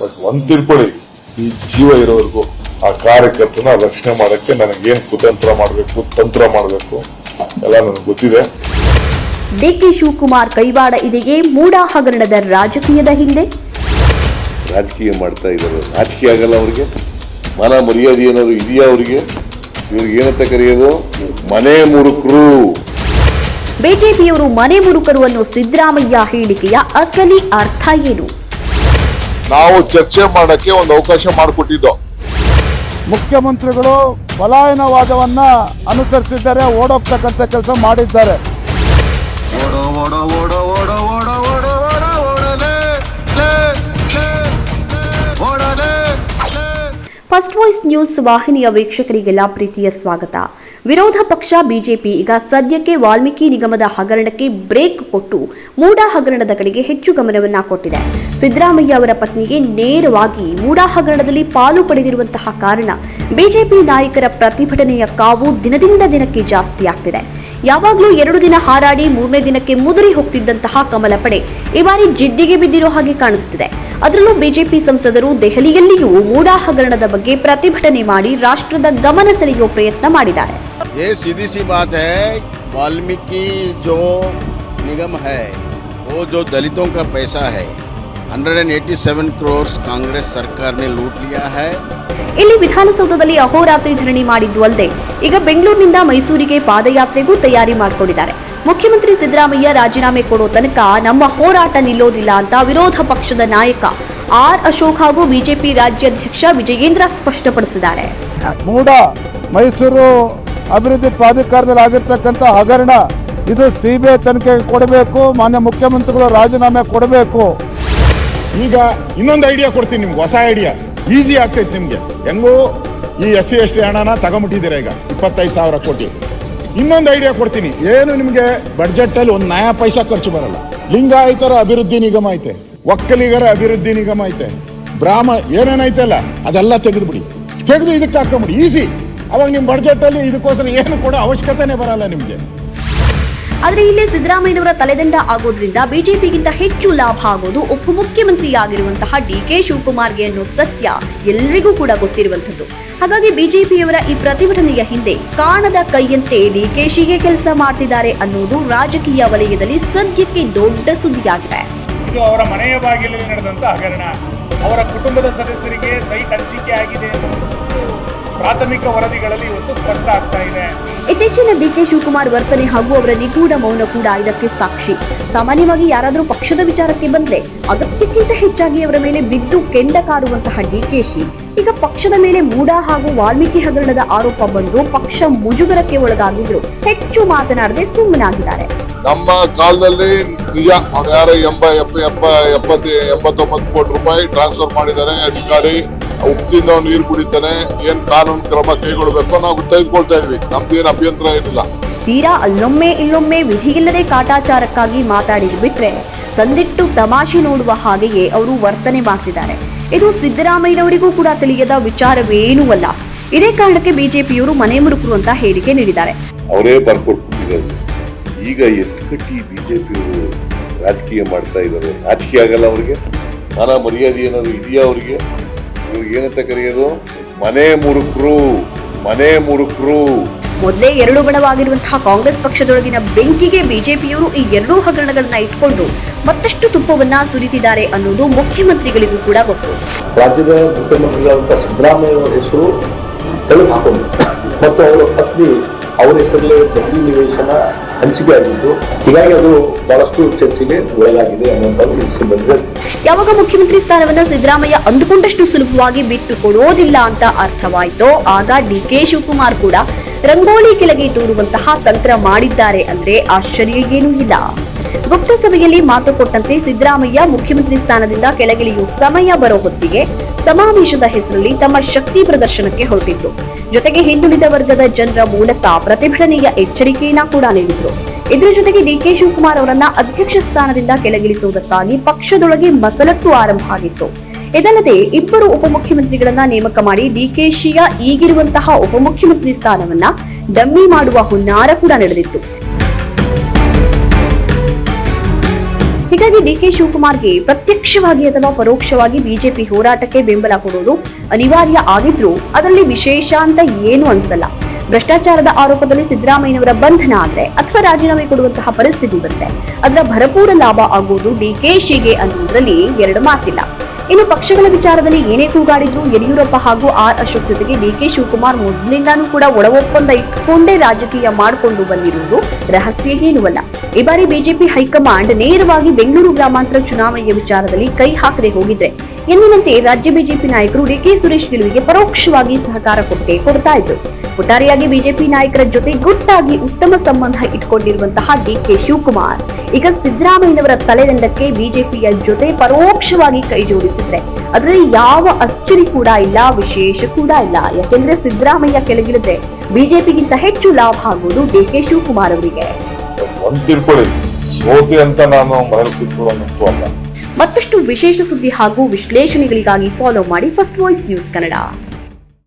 But ಒಂದ್ ತಿಳ್ಕೊಳ್ಳಿ ಈ ಜೀವ ಇರೋವರೆಗೂ ಆ ಕಾರ್ಯಕರ್ತನ ರಕ್ಷಣೆ ಮಾಡಕ್ಕೆ ನನಗೇನ್ ಕುತಂತ್ರ ಮಾಡಬೇಕು ತಂತ್ರ ಮಾಡಬೇಕು ಎಲ್ಲ ನನಗೆ ಗೊತ್ತಿದೆ. ಡಿಕೆ ಶಿವಕುಮಾರ್ ಕೈವಾಡ ಇದೆಯೇ ಮೂಡ ಹಗರಣದ ರಾಜಕೀಯದ ಹಿಂದೆ. ರಾಜಕೀಯ ಮಾಡ್ತಾ ಇದ್ದಾರೆ. ರಾಜಕೀಯ ಆಗಲ್ಲ ಅವರಿಗೆ. ಮನ ಮರ್ಯಾದೆ ಏನಾದ್ರು ಇದೆಯಾ ಅವರಿಗೆ? ಇವ್ರಿಗೆ ಏನಂತ ಕರೆಯೋದು? ಮನೆ ಮುರುಕರು. ಬಿಜೆಪಿಯವರು ಮನೆ ಮುರುಕರು ಅನ್ನೋ ಸಿದ್ದರಾಮಯ್ಯ ಹೇಳಿಕೆಯ ಅಸಲಿ ಅರ್ಥ ಏನು? ನಾವು ಚರ್ಚೆ ಮಾಡಕ್ಕೆ ಒಂದು ಅವಕಾಶ ಮಾಡಿಕೊಟ್ಟಿದ್ದು. ಮುಖ್ಯಮಂತ್ರಿಗಳು ಪಲಾಯನವಾದವನ್ನ ಅನುಸರಿಸಿದ್ದಾರೆ ಓಡೋಗ್ತಕ್ಕಂಥ ಕೆಲಸ ಮಾಡಿದ್ದಾರೆ. ಓಡೋ ಓಡೋ ಓಡೋ ಓಡೋ ಓಡೋ ಓಡೋ ಓಡೋ ಓಡಲೇ ಲೇ ಲೇ ಓಡಲೇ ಲೇ. ಫಸ್ಟ್ ವಾಯ್ಸ್ ನ್ಯೂಸ್ ವಾಹಿನಿಯ ವೀಕ್ಷಕರಿಗೆಲ್ಲ ಪ್ರೀತಿಯ ಸ್ವಾಗತ. ವಿರೋಧ ಪಕ್ಷ ಬಿಜೆಪಿ ಈಗ ಸದ್ಯಕ್ಕೆ ವಾಲ್ಮೀಕಿ ನಿಗಮದ ಹಗರಣಕ್ಕೆ ಬ್ರೇಕ್ ಕೊಟ್ಟು ಮೂಡಾ ಹಗರಣದ ಕಡೆಗೆ ಹೆಚ್ಚು ಗಮನವನ್ನ ಕೊಟ್ಟಿದೆ. ಸಿದ್ದರಾಮಯ್ಯ ಅವರ ಪತ್ನಿಗೆ ನೇರವಾಗಿ ಮೂಡಾ ಹಗರಣದಲ್ಲಿ ಪಾಲು ಪಡೆದಿರುವಂತಹ ಕಾರಣ ಬಿಜೆಪಿ ನಾಯಕರ ಪ್ರತಿಭಟನೆಯ ಕಾವು ದಿನದಿಂದ ದಿನಕ್ಕೆ ಜಾಸ್ತಿ ಆಗ್ತಿದೆ. ಯಾವಾಗಲೂ ಎರಡು ದಿನ ಹಾರಾಡಿ ಮೂರನೇ ದಿನಕ್ಕೆ ಮುದುರಿ ಹೋಗ್ತಿದ್ದಂತಹ ಕಮಲ ಪಡೆ ಈ ಬಾರಿ ಜಿದ್ದಿಗೆ ಬಿದ್ದಿರೋ ಹಾಗೆ ಕಾಣಿಸ್ತಿದೆ. ಅದರಲ್ಲೂ ಬಿಜೆಪಿ ಸಂಸದರು ದೆಹಲಿಯಲ್ಲಿಯೂ ಮೂಡಾ ಹಗರಣದ ಬಗ್ಗೆ ಪ್ರತಿಭಟನೆ ಮಾಡಿ ರಾಷ್ಟ್ರದ ಗಮನ ಸೆಳೆಯುವ ಪ್ರಯತ್ನ ಮಾಡಿದ್ದಾರೆ ये सीधी सी बात है वाल्मीकि जो निगम है वो जो दलितों का पैसा है 187 करोड़ कांग्रेस सरकार ने लूट लिया है ಇಲ್ಲಿ ವಿಧಾನಸೌಧದಲ್ಲಿ ಅಹೋರಾತ್ರಿ ಧರಣಿ ಮಾಡಿದ್ದು ಅಲ್ಲದೆ ಈಗ ಬೆಂಗಳೂರಿನಿಂದ ಮೈಸೂರಿಗೆ ಪಾದಯಾತ್ರೆಗೂ ತಯಾರಿ ಮಾಡಿಕೊಂಡಿದ್ದಾರೆ ಮುಖ್ಯಮಂತ್ರಿ ಸಿದ್ದರಾಮಯ್ಯ ರಾಜೀನಾಮೆ ಕೊಡೋ ತನಕ ನಮ್ಮ ಹೋರಾಟ ನಿಲ್ಲೋದಿಲ್ಲ ಅಂತ ವಿರೋಧ ಪಕ್ಷದ ನಾಯಕ ಆರ್ ಅಶೋಕ್ ಹಾಗೂ ಬಿಜೆಪಿ ರಾಜ್ಯಾಧ್ಯಕ್ಷ ವಿಜಯೇಂದ್ರ ಸ್ಪಷ್ಟಪಡಿಸಿದ್ದಾರೆ. ಮೂಡ ಮೈಸೂರು ಅಭಿವೃದ್ಧಿ ಪ್ರಾಧಿಕಾರದಲ್ಲಿ ಆಗಿರ್ತಕ್ಕಂಥ ಹಗರಣ ಇದು ಸಿಬಿಐ ತನಿಖೆಗೆ ಕೊಡಬೇಕು ಮಾನ್ಯ ಮುಖ್ಯಮಂತ್ರಿಗಳು ರಾಜೀನಾಮೆ ಕೊಡಬೇಕು. ಈಗ ಇನ್ನೊಂದು ಐಡಿಯಾ ಕೊಡ್ತೀನಿ ನಿಮ್ಗೆ ಹೊಸ ಐಡಿಯಾ. ಈಸಿ ಆಗ್ತೈತೆ ನಿಮ್ಗೆ. ಹೆಂಗೂ ಈ ಎಸ್ ಸಿ ಎಸ್ ಟಿ ಹಣನ ತಗೊಂಬಿಟ್ಟಿದ್ದೀರಾ ಈಗ? ಇಪ್ಪತ್ತೈದು ಸಾವಿರ ಕೋಟಿ. ಇನ್ನೊಂದು ಐಡಿಯಾ ಕೊಡ್ತೀನಿ. ಏನು ನಿಮ್ಗೆ ಬಡ್ಜೆಟ್ ಅಲ್ಲಿ ಒಂದು ನಯಾ ಪೈಸಾ ಖರ್ಚು ಬರಲ್ಲ. ಲಿಂಗಾಯತರ ಅಭಿವೃದ್ಧಿ ನಿಗಮ ಐತೆ, ಒಕ್ಕಲಿಗರ ಅಭಿವೃದ್ಧಿ ನಿಗಮ ಐತೆ, ಬ್ರಾಹ್ಮ ಏನೇನೈತಲ್ಲ, ಅದೆಲ್ಲ ತೆಗೆದುಬಿಡಿ. ತೆಗೆದು ಇದಕ್ಕೆ ಹಾಕೊಂಬಿಡಿ ಈಸಿ ಅವಾಗ ನಿಮ್ಮ ಬಡ್ಜೆಟ್ ಅಲ್ಲಿ ಇದಕ್ಕೋಸ್ಕರ ಏನು ಕೂಡ ಅವಶ್ಯಕತೆನೇ ಬರಲ್ಲ ನಿಮ್ಗೆ. ಆದರೆ ಇಲ್ಲಿ ಸಿದ್ದರಾಮಯ್ಯನವರ ತಲೆದಂಡ ಆಗೋದ್ರಿಂದ ಬಿಜೆಪಿಗಿಂತ ಹೆಚ್ಚು ಲಾಭ ಆಗೋದು ಉಪಮುಖ್ಯಮಂತ್ರಿಯಾಗಿರುವಂತಹ ಡಿಕೆ ಶಿವಕುಮಾರ್ಗೆ ಅನ್ನೋ ಸತ್ಯ ಎಲ್ಲರಿಗೂ ಕೂಡ ಗೊತ್ತಿರುವಂಥದ್ದು. ಹಾಗಾಗಿ ಬಿಜೆಪಿಯವರ ಈ ಪ್ರತಿಭಟನೆಯ ಹಿಂದೆ ಕಾಣದ ಕೈಯಂತೆ ಡಿ ಕೆ ಶಿಗೆ ಕೆಲಸ ಮಾಡ್ತಿದ್ದಾರೆ ಅನ್ನೋದು ರಾಜಕೀಯ ವಲಯದಲ್ಲಿ ಸದ್ಯಕ್ಕೆ ದೊಡ್ಡ ಸುದ್ದಿಯಾಗಿದೆ. ಇದು ಅವರ ಮನೆಯ ಬಾಗಿಲಲ್ಲಿ ನಡೆದಂತ ಹಗರಣ. ಅವರ ಕುಟುಂಬದ ಸದಸ್ಯರಿಗೆ ಸೈಟ್ ಹಂಚಿಕೆ ಆಗಿದೆ. ಪ್ರಾಥಮಿಕ ವರದಿಗಳಲ್ಲಿ ಇವತ್ತು ಸ್ಪಷ್ಟ ಆಗ್ತಾ ಇದೆ. ಇತ್ತೀಚಿನ ಡಿಕೆ ಶಿವಕುಮಾರ್ ವರ್ತನೆ ಹಾಗೂ ಅವರ ನಿಗೂಢ ಮೌನ ಕೂಡ ಇದಕ್ಕೆ ಸಾಕ್ಷಿ. ಸಾಮಾನ್ಯವಾಗಿ ಯಾರಾದರೂ ಪಕ್ಷದ ವಿಚಾರಕ್ಕೆ ಬಂದ್ರೆ ಅಗತ್ಯಕ್ಕಿಂತ ಹೆಚ್ಚಾಗಿ ಅವರ ಮೇಲೆ ಬಿದ್ದು ಕೆಂಡ ಕಾರುವಂತಹ ಡಿಕೆಶಿ ಈಗ ಪಕ್ಷದ ಮೇಲೆ ಮೂಡ ಹಾಗೂ ವಾಲ್ಮೀಕಿ ಹಗರಣದ ಆರೋಪ ಬಂದು ಪಕ್ಷ ಮುಜುಗರಕ್ಕೆ ಒಳಗಾಗಿದ್ರು. ಹೆಚ್ಚು ಮಾತನಾಡದೆ ಸುಮ್ಮನಾಗಿದ್ದಾರೆ. ನಮ್ಮ ಕಾಲದಲ್ಲಿ ನಿಜ ಅವ್ರು ಯಾರೋ ಎಂಬ ಎಪ್ಪ ಎಪ್ಪ ಎಪ್ಪತ್ತು ಎಂಬತ್ತೊಂಬತ್ತು ಕೋಟಿ ರೂಪಾಯಿ ಟ್ರಾನ್ಸ್ಫರ್ ಮಾಡಿದ್ದಾರೆ ಅಧಿಕಾರಿ. ಉಪ್ಪಿಂದ ನೀರು ಕುಡಿತಾನೆ ಏನ್ ಕಾನೂನು ಕ್ರಮ ಕೈಗೊಳ್ಬೇಕು ನಾವು ತೆಗೆದುಕೊಳ್ತಾ ಇದ್ವಿ. ನಮ್ದೇನು ಅಭ್ಯಂತರ ಏನಿಲ್ಲ. ತೀರಾ ಅಲ್ಲೊಮ್ಮೆ ಇಲ್ಲೊಮ್ಮೆ ವಿಧಿಯಿಲ್ಲದೆ ಕಾಟಾಚಾರಕ್ಕಾಗಿ ಮಾತಾಡಿ ಬಿಟ್ರೆ ತಂದಿಟ್ಟು ತಮಾಷೆ ನೋಡುವ ಹಾಗೆಯೇ ಅವರು ವರ್ತನೆ ಮಾಡ್ತಿದ್ದಾರೆ. ಇದು ಸಿದ್ದರಾಮಯ್ಯನವರಿಗೂ ಕೂಡ ತಿಳಿಯದ ವಿಚಾರವೇನೂ ಅಲ್ಲ. ಇದೇ ಕಾರಣಕ್ಕೆ ಬಿಜೆಪಿಯವರು ಮನೆ ಮುರುಕರು ಅಂತ ಹೇಳಿಕೆ ನೀಡಿದ್ದಾರೆ. ಅವರೇ ಬರ್ಕೊಟ್ಬಿಟ್ಟಿರೋದು ಈಗ ಎತ್ಕಟ್ಟಿ ಬಿಜೆಪಿಯವರು ರಾಜಕೀಯ ಮಾಡ್ತಾ ಇದ್ದಾರೆ. ರಾಜಕೀಯ ಆಗಲ್ಲ ಅವರಿಗೆ. ನಾನಾ ಮರ್ಯಾದೆ ಏನಾದ್ರು ಇದೆಯಾ ಅವ್ರಿಗೆ? ಇವ್ರಿಗೆ ಏನಂತ ಕರೆಯೋದು? ಮನೆ ಮುರುಕರು ಮನೆ ಮುರುಕರು. ಮೊದಲೇ ಎರಡು ಬಣವಾಗಿರುವಂತಹ ಕಾಂಗ್ರೆಸ್ ಪಕ್ಷದೊಳಗಿನ ಬೆಂಕಿಗೆ ಬಿಜೆಪಿಯವರು ಈ ಎರಡೂ ಹಗರಣಗಳನ್ನ ಇಟ್ಕೊಂಡು ಮತ್ತಷ್ಟು ತುಪ್ಪವನ್ನ ಸುರಿತಿದ್ದಾರೆ ಅನ್ನೋದು ಮುಖ್ಯಮಂತ್ರಿಗಳಿಗೂ ಕೂಡ ಗೊತ್ತು. ರಾಜ್ಯದ ಮುಖ್ಯಮಂತ್ರಿಗಳಾದಂತಹ ಸಿದ್ದರಾಮಯ್ಯ ಅವರ ಹೆಸರು ತೆಗೆದು ಹಾಕೊಂಡು ಮತ್ತು ಅವರ ಪತ್ನಿ ಅವರ ಹೆಸರಲ್ಲೇ ದೆಹಲಿ ನಿವೇಶನ ಹಂಚಿಕೆ ಆಗಿದ್ದು, ಹೀಗಾಗಿ ಅದು ಬಹಳಷ್ಟು ಚರ್ಚೆಗೆ ಒಳಗಾಗಿದೆ ಅನ್ನುವಂಥದ್ದು ಯಾವಾಗ ಮುಖ್ಯಮಂತ್ರಿ ಸ್ಥಾನವನ್ನ ಸಿದ್ದರಾಮಯ್ಯ ಅಂದುಕೊಂಡಷ್ಟು ಸುಲಭವಾಗಿ ಬಿಟ್ಟು ಕೊಡೋದಿಲ್ಲ ಅಂತ ಅರ್ಥವಾಯಿತೋ, ಆಗ ಡಿ ಕೆ ಶಿವಕುಮಾರ್ ಕೂಡ ರಂಗೋಲಿ ಕೆಳಗೆ ತೂರುವಂತಹ ತಂತ್ರ ಮಾಡಿದ್ದಾರೆ ಅಂದ್ರೆ ಆಶ್ಚರ್ಯ ಏನೂ ಇಲ್ಲ. ಗುಪ್ತ ಸಭೆಯಲ್ಲಿ ಮಾತು ಕೊಟ್ಟಂತೆ ಸಿದ್ದರಾಮಯ್ಯ ಮುಖ್ಯಮಂತ್ರಿ ಸ್ಥಾನದಿಂದ ಕೆಳಗಿಳಿಯುವ ಸಮಯ ಬರೋ ಹೊತ್ತಿಗೆ ಸಮಾವೇಶದ ಹೆಸರಲ್ಲಿ ತಮ್ಮ ಶಕ್ತಿ ಪ್ರದರ್ಶನಕ್ಕೆ ಹೊರಟಿದ್ರು. ಜೊತೆಗೆ ಹಿಂದುಳಿದ ವರ್ಗದ ಜನರ ಮೂಲಕ ಪ್ರತಿಭಟನೆಯ ಎಚ್ಚರಿಕೆಯನ್ನ ಕೂಡ ನೀಡಿದ್ರು. ಇದರ ಜೊತೆಗೆ ಡಿಕೆ ಶಿವಕುಮಾರ್ ಅವರನ್ನ ಅಧ್ಯಕ್ಷ ಸ್ಥಾನದಿಂದ ಕೆಳಗಿಳಿಸುವುದಕ್ಕಾಗಿ ಪಕ್ಷದೊಳಗೆ ಮಸಲತ್ತು ಆರಂಭ ಆಗಿತ್ತು. ಇದಲ್ಲದೆ ಇಬ್ಬರು ಉಪಮುಖ್ಯಮಂತ್ರಿಗಳನ್ನ ನೇಮಕ ಮಾಡಿ ಡಿಕೆಶಿಯ ಈಗಿರುವಂತಹ ಉಪಮುಖ್ಯಮಂತ್ರಿ ಸ್ಥಾನವನ್ನ ಡಮ್ಮಿ ಮಾಡುವ ಹುನ್ನಾರ ಕೂಡ ನಡೆದಿತ್ತು. ಹೀಗಾಗಿ ಡಿಕೆ ಶಿವಕುಮಾರ್ಗೆ ಪ್ರತ್ಯಕ್ಷವಾಗಿ ಅಥವಾ ಪರೋಕ್ಷವಾಗಿ ಬಿಜೆಪಿ ಹೋರಾಟಕ್ಕೆ ಬೆಂಬಲ ಕೊಡೋದು ಅನಿವಾರ್ಯ ಆಗಿದ್ರೂ ಅದರಲ್ಲಿ ವಿಶೇಷ ಅಂತ ಏನು ಅನ್ಸಲ್ಲ. ಭ್ರಷ್ಟಾಚಾರದ ಆರೋಪದಲ್ಲಿ ಸಿದ್ದರಾಮಯ್ಯನವರ ಬಂಧನ ಆದ್ರೆ ಅಥವಾ ರಾಜೀನಾಮೆ ಕೊಡುವಂತಹ ಪರಿಸ್ಥಿತಿ ಬರುತ್ತೆ. ಅದರ ಭರಪೂರ ಲಾಭ ಆಗುವುದು ಡಿಕೆಶಿಗೆ ಅನ್ನುವುದರಲ್ಲಿ ಎರಡು ಮಾತಿಲ್ಲ. ಇನ್ನು ಪಕ್ಷಗಳ ವಿಚಾರದಲ್ಲಿ ಏನೇ ಕೂಗಾಡಿದ್ರು ಯಡಿಯೂರಪ್ಪ ಹಾಗೂ ಆರ್ ಅಶೋಕ್ ಜೊತೆಗೆ ಡಿಕೆ ಶಿವಕುಮಾರ್ ಮೊದಲಿಂದಾನೂ ಕೂಡ ಒಳ ಒಪ್ಪಂದ ಇಟ್ಟುಕೊಂಡೇ ರಾಜಕೀಯ ಮಾಡಿಕೊಂಡು ಬಂದಿರುವುದು ರಹಸ್ಯಗೇನುವಲ್ಲ ಈ ಬಾರಿ ಬಿಜೆಪಿ ಹೈಕಮಾಂಡ್ ನೇರವಾಗಿ ಬೆಂಗಳೂರು ಗ್ರಾಮಾಂತರ ಚುನಾವಣೆಯ ವಿಚಾರದಲ್ಲಿ ಕೈ ಹಾಕದೆ ಹೋಗಿದ್ರೆ ಎಂದಿನಂತೆ ರಾಜ್ಯ ಬಿಜೆಪಿ ನಾಯಕರು ಡಿಕೆ ಸುರೇಶ್ ಗೆಲುವಿಗೆ ಪರೋಕ್ಷವಾಗಿ ಸಹಕಾರ ಕೊಟ್ಟೆ ಕೊಡ್ತಾ ಇದ್ರು. ಒಟ್ಟಾರೆಯಾಗಿ ಬಿಜೆಪಿ ನಾಯಕರ ಜೊತೆ ಗುಟ್ಟಾಗಿ ಉತ್ತಮ ಸಂಬಂಧ ಇಟ್ಕೊಂಡಿರುವಂತಹ ಡಿಕೆ ಶಿವಕುಮಾರ್. ಈಗ ಸಿದ್ದರಾಮಯ್ಯನವರ ತಲೆದಂಡಕ್ಕೆ ಬಿಜೆಪಿಯ ಜೊತೆ ಪರೋಕ್ಷವಾಗಿ ಕೈ ಜೋಡಿಸಿದ್ರೆ ಅದರಲ್ಲಿ ಯಾವ ಅಚ್ಚರಿ ಕೂಡ ಇಲ್ಲ, ವಿಶೇಷ ಕೂಡ ಇಲ್ಲ. ಯಾಕೆಂದ್ರೆ ಸಿದ್ದರಾಮಯ್ಯ ಕೆಳಗಿಳಿದ್ರೆ ಬಿಜೆಪಿಗಿಂತ ಹೆಚ್ಚು ಲಾಭ ಆಗುವುದು ಡಿಕೆ ಶಿವಕುಮಾರ್ ಅವರಿಗೆ. ಅಂತ ನಾನು ಮನೇಲಿ ಕೂತ್ಕೊಳ್ಳೋಂತೂ ಅಲ್ಲ. ಮತ್ತಷ್ಟು ವಿಶೇಷ ಸುದ್ದಿ ಹಾಗೂ ವಿಶ್ಲೇಷಣೆಗಳಿಗಾಗಿ ಫಾಲೋ ಮಾಡಿ ಫಸ್ಟ್ ವಾಯ್ಸ್ ನ್ಯೂಸ್ ಕನ್ನಡ